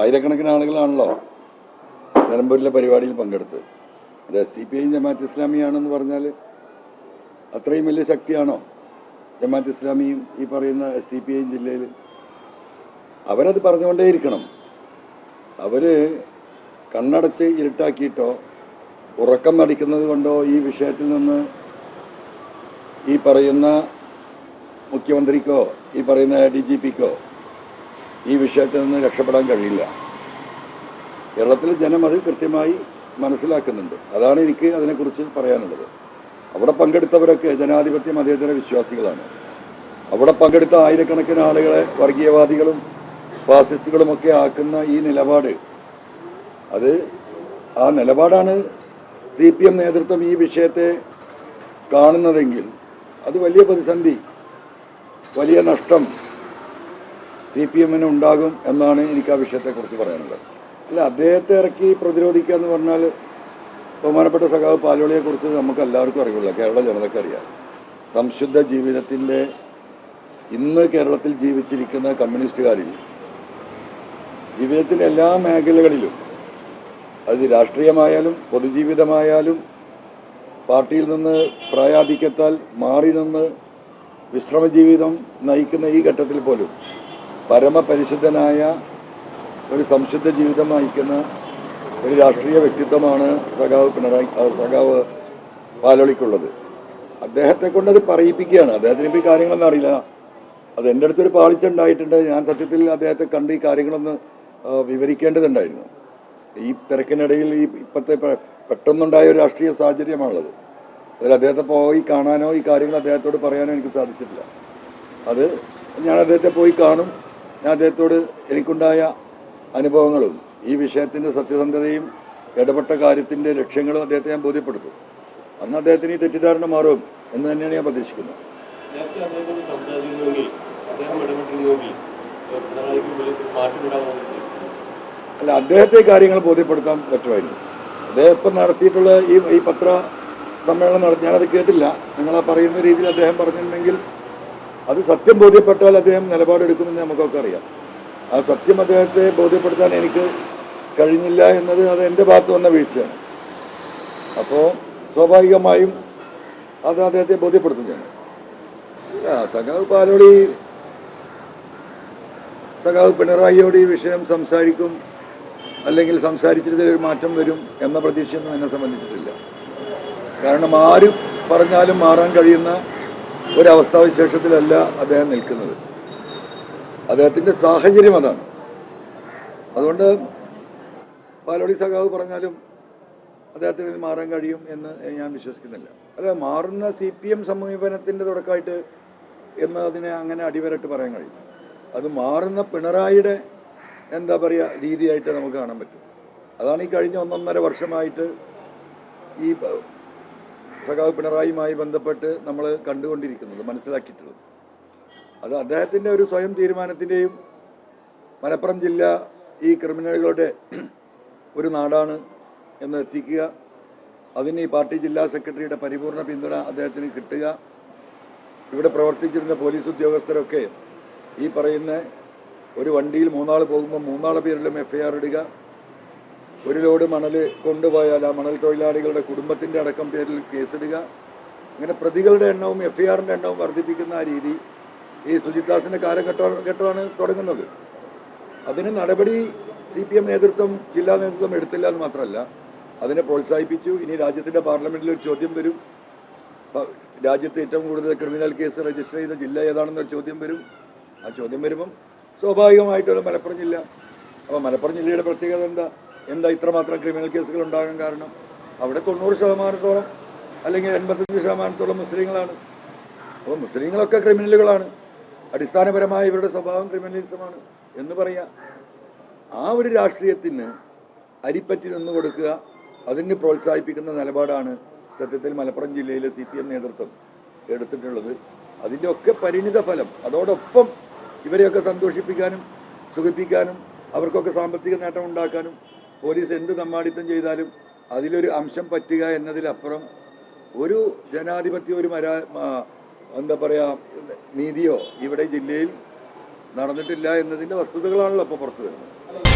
ആയിരക്കണക്കിന് ആളുകളാണല്ലോ നിലമ്പൂരിലെ പരിപാടിയിൽ പങ്കെടുത്ത്. അത് S T P I Jamaat ഇസ്ലാമിയാണെന്ന് പറഞ്ഞാൽ അത്രയും വലിയ ശക്തിയാണോ? ജമാഅത്ത് ഇസ്ലാമിയും ഈ പറയുന്ന എസ് ടി പി ഐ ജില്ലയിൽ അവരത് പറഞ്ഞുകൊണ്ടേയിരിക്കണം. അവർ കണ്ണടച്ച് ഇരുട്ടാക്കിയിട്ടോ ഉറക്കം നടിക്കുന്നത് കൊണ്ടോ ഈ വിഷയത്തിൽ നിന്ന് ഈ പറയുന്ന മുഖ്യമന്ത്രിക്കോ ഈ പറയുന്ന ഡി ജി പിക്കോ ഈ വിഷയത്തിൽ നിന്ന് രക്ഷപ്പെടാൻ കഴിയില്ല. കേരളത്തിലെ ജനം അത് കൃത്യമായി മനസ്സിലാക്കുന്നുണ്ട്. അതാണ് എനിക്ക് അതിനെക്കുറിച്ച് പറയാനുള്ളത്. അവിടെ പങ്കെടുത്തവരൊക്കെ ജനാധിപത്യ മതേതര വിശ്വാസികളാണ്. അവിടെ പങ്കെടുത്ത ആയിരക്കണക്കിന് ആളുകളെ വർഗീയവാദികളും ഫാസിസ്റ്റുകളുമൊക്കെ ആക്കുന്ന ഈ നിലപാട് അത് ആ നിലപാടാണ് സി പി എം നേതൃത്വം ഈ വിഷയത്തെ കാണുന്നതെങ്കിൽ അത് വലിയ പ്രതിസന്ധി വലിയ നഷ്ടം സി പി എമ്മിന് ഉണ്ടാകും എന്നാണ് എനിക്ക് ആ വിഷയത്തെക്കുറിച്ച് പറയാനുള്ളത്. അല്ല അദ്ദേഹത്തെ ഇറക്കി പ്രതിരോധിക്കുക എന്ന് പറഞ്ഞാൽ ബഹുമാനപ്പെട്ട സഖാവ് പാലോളിയെക്കുറിച്ച് നമുക്ക് എല്ലാവർക്കും അറിയുള്ളൂ കേരള ജനതയ്ക്ക് അറിയാം. സംശുദ്ധ ജീവിതത്തിന്റെ ഇന്ന് കേരളത്തിൽ ജീവിച്ചിരിക്കുന്ന കമ്മ്യൂണിസ്റ്റുകാരിൽ ജീവിതത്തിലെ എല്ലാ മേഖലകളിലും അത് രാഷ്ട്രീയമായാലും പൊതുജീവിതമായാലും പാർട്ടിയിൽ നിന്ന് പ്രായാധിക്യത്താൽ മാറി നിന്ന് വിശ്രമജീവിതം നയിക്കുന്ന ഈ ഘട്ടത്തിൽ പോലും പരമപരിശുദ്ധനായ ഒരു സംശുദ്ധ ജീവിതം നയിക്കുന്ന ഒരു രാഷ്ട്രീയ വ്യക്തിത്വമാണ് സഖാവ് പിണറായി സഖാവ് പാലോളിക്കുള്ളത്. അദ്ദേഹത്തെ കൊണ്ടത് പറയിപ്പിക്കുകയാണ്. അദ്ദേഹത്തിന് ഇപ്പോൾ ഈ കാര്യങ്ങളൊന്നും അറിയില്ല. അത് എന്റെ അടുത്തൊരു പാളിച്ച ഉണ്ടായിട്ടുണ്ട്. ഞാൻ സത്യത്തിൽ അദ്ദേഹത്തെ കണ്ട് ഈ കാര്യങ്ങളൊന്ന് വിവരിക്കേണ്ടതുണ്ടായിരുന്നു. ഈ തിരക്കിനിടയിൽ ഈ ഇപ്പോഴത്തെ പെട്ടെന്നുണ്ടായ ഒരു രാഷ്ട്രീയ സാഹചര്യമാണുള്ളത്. അതിൽ അദ്ദേഹത്തെ പോയി കാണാനോ ഈ കാര്യങ്ങൾ അദ്ദേഹത്തോട് പറയാനോ എനിക്ക് സാധിച്ചിട്ടില്ല. അത് ഞാൻ അദ്ദേഹത്തെ പോയി കാണും. ഞാൻ അദ്ദേഹത്തോട് എനിക്കുണ്ടായ അനുഭവങ്ങളും ഈ വിഷയത്തിന്റെ സത്യസന്ധതയും ഇടപെട്ട കാര്യത്തിന്റെ ലക്ഷ്യങ്ങളും അദ്ദേഹത്തെ ഞാൻ ബോധ്യപ്പെടുത്തും. അന്ന് അദ്ദേഹത്തിന് ഈ തെറ്റിദ്ധാരണ മാറും എന്ന് തന്നെയാണ് ഞാൻ പ്രതീക്ഷിക്കുന്നത്. അല്ല അദ്ദേഹത്തെ കാര്യങ്ങൾ ബോധ്യപ്പെടുത്താൻ പറ്റുമായിരുന്നു. അദ്ദേഹം ഇപ്പം നടത്തിയിട്ടുള്ള ഈ ഈ പത്ര സമ്മേളനം നടത്തി ഞാനത് കേട്ടില്ല. നിങ്ങളാ പറയുന്ന രീതിയിൽ അദ്ദേഹം പറഞ്ഞിട്ടുണ്ടെങ്കിൽ അത് സത്യം ബോധ്യപ്പെട്ടാൽ അദ്ദേഹം നിലപാടെടുക്കുമെന്ന് നമുക്കൊക്കെ അറിയാം. ആ സത്യം അദ്ദേഹത്തെ ബോധ്യപ്പെടുത്താൻ എനിക്ക് കഴിഞ്ഞില്ല എന്നത് അത് എന്റെ ഭാഗത്ത് വന്ന വീഴ്ചയാണ്. അപ്പോൾ സ്വാഭാവികമായും അത് അദ്ദേഹത്തെ ബോധ്യപ്പെടുത്തും ഞാൻ സഖാവ് പാലോടി സഖാവ് പിണറായിയോട് ഈ വിഷയം സംസാരിക്കും അല്ലെങ്കിൽ സംസാരിച്ചിട്ട് ഒരു മാറ്റം വരും എന്ന പ്രതീക്ഷയൊന്നും എന്നെ സംബന്ധിച്ചിട്ടില്ല. കാരണം ആര് പറഞ്ഞാലും മാറാൻ കഴിയുന്ന ഒരവസ്ഥാവിശേഷത്തിലല്ല അദ്ദേഹം നിൽക്കുന്നത്. അദ്ദേഹത്തിന്റെ സാഹചര്യം അതാണ്. അതുകൊണ്ട് പാലോടി സഖാവ് പറഞ്ഞാലും അദ്ദേഹത്തിന് ഇത് മാറാൻ കഴിയും എന്ന് ഞാൻ വിശ്വസിക്കുന്നില്ല. അല്ല മാറുന്ന സി പി എം സമീപനത്തിന്റെ തുടക്കമായിട്ട് എന്ന് അതിനെ അങ്ങനെ അടിവരട്ട് പറയാൻ കഴിയും. അത് മാറുന്ന പിണറായിയുടെ എന്താ പറയുക രീതിയായിട്ട് നമുക്ക് കാണാൻ പറ്റും. അതാണ് ഈ കഴിഞ്ഞ ഒന്നൊന്നര വർഷമായിട്ട് ഈ സഖാവ് പിണറായിയുമായി ബന്ധപ്പെട്ട് നമ്മൾ കണ്ടുകൊണ്ടിരിക്കുന്നത് മനസ്സിലാക്കിയിട്ടുള്ളത്. അത് അദ്ദേഹത്തിന്റെ ഒരു സ്വയം തീരുമാനത്തിന്റെയും മലപ്പുറം ജില്ല ഈ ക്രിമിനലുകളുടെ ഒരു നാടാണ് എന്ന് എത്തിക്കുക. അതിന് ഈ പാർട്ടി ജില്ലാ സെക്രട്ടറിയുടെ പരിപൂർണ പിന്തുണ അദ്ദേഹത്തിന് കിട്ടുക. ഇവിടെ പ്രവർത്തിച്ചിരുന്ന പോലീസ് ഉദ്യോഗസ്ഥരൊക്കെ ഈ പറയുന്ന ഒരു വണ്ടിയിൽ മൂന്നാൾ പോകുമ്പോൾ മൂന്നാളെ പേരിലും എഫ്ഐആർ ഇടുക. ഒരു ലോഡ് മണൽ കൊണ്ടുപോയാൽ ആ മണൽ തൊഴിലാളികളുടെ കുടുംബത്തിന്റെ അടക്കം പേരിൽ കേസിടുക അങ്ങനെ പ്രതികളുടെ എണ്ണവും എഫ് ഐ ആറിന്റെ എണ്ണവും വർദ്ധിപ്പിക്കുന്ന ആ രീതി ഈ സുജിത്ദാസിന്റെ കാലഘട്ടം തുടങ്ങുന്നത്. അതിന് നടപടി സി പി എം നേതൃത്വം ജില്ലാ നേതൃത്വം എടുത്തില്ല എന്ന് മാത്രമല്ല അതിനെ പ്രോത്സാഹിപ്പിച്ചു. ഇനി രാജ്യത്തിന്റെ പാർലമെന്റിൽ ഒരു ചോദ്യം വരും. രാജ്യത്ത് ഏറ്റവും കൂടുതൽ ക്രിമിനൽ കേസ് രജിസ്റ്റർ ചെയ്ത ജില്ല ഏതാണെന്നൊരു ചോദ്യം വരും. ആ ചോദ്യം വരുമ്പം സ്വാഭാവികമായിട്ടുള്ള മലപ്പുറം ജില്ല. അപ്പോൾ മലപ്പുറം ജില്ലയുടെ പ്രത്യേകത എന്താ? എന്താ ഇത്രമാത്രം ക്രിമിനൽ കേസുകൾ ഉണ്ടാകാൻ കാരണം? അവിടെ തൊണ്ണൂറ് ശതമാനത്തോളം അല്ലെങ്കിൽ എൺപത്തഞ്ച് ശതമാനത്തോളം മുസ്ലിങ്ങളാണ്. അപ്പോൾ മുസ്ലിങ്ങളൊക്കെ ക്രിമിനലുകളാണ്. അടിസ്ഥാനപരമായ ഇവരുടെ സ്വഭാവം ക്രിമിനലിസമാണ് എന്ന് പറയാം. ആ ഒരു രാഷ്ട്രീയത്തിന് അരിപ്പറ്റി നിന്ന് കൊടുക്കുക അതിന് പ്രോത്സാഹിപ്പിക്കുന്ന നിലപാടാണ് സത്യത്തിൽ മലപ്പുറം ജില്ലയിലെ സി പി എം നേതൃത്വം എടുത്തിട്ടുള്ളത്. അതിന്റെ ഒക്കെ പരിണിത ഫലം അതോടൊപ്പം ഇവരെയൊക്കെ സന്തോഷിപ്പിക്കാനും സുഖിപ്പിക്കാനും അവർക്കൊക്കെ സാമ്പത്തിക നേട്ടം ഉണ്ടാക്കാനും പോലീസ് എന്ത് തമ്മാടിത്തം ചെയ്താലും അതിലൊരു അംശം പറ്റുക എന്നതിലപ്പുറം ഒരു ജനാധിപത്യ ഒരു മരാ എന്താ പറയുക നീതിയോ ഇവിടെ ജില്ലയിൽ നടന്നിട്ടില്ല എന്നതിന്റെ വസ്തുതകളാണല്ലോ അപ്പോൾ പുറത്തു വരുന്നത്.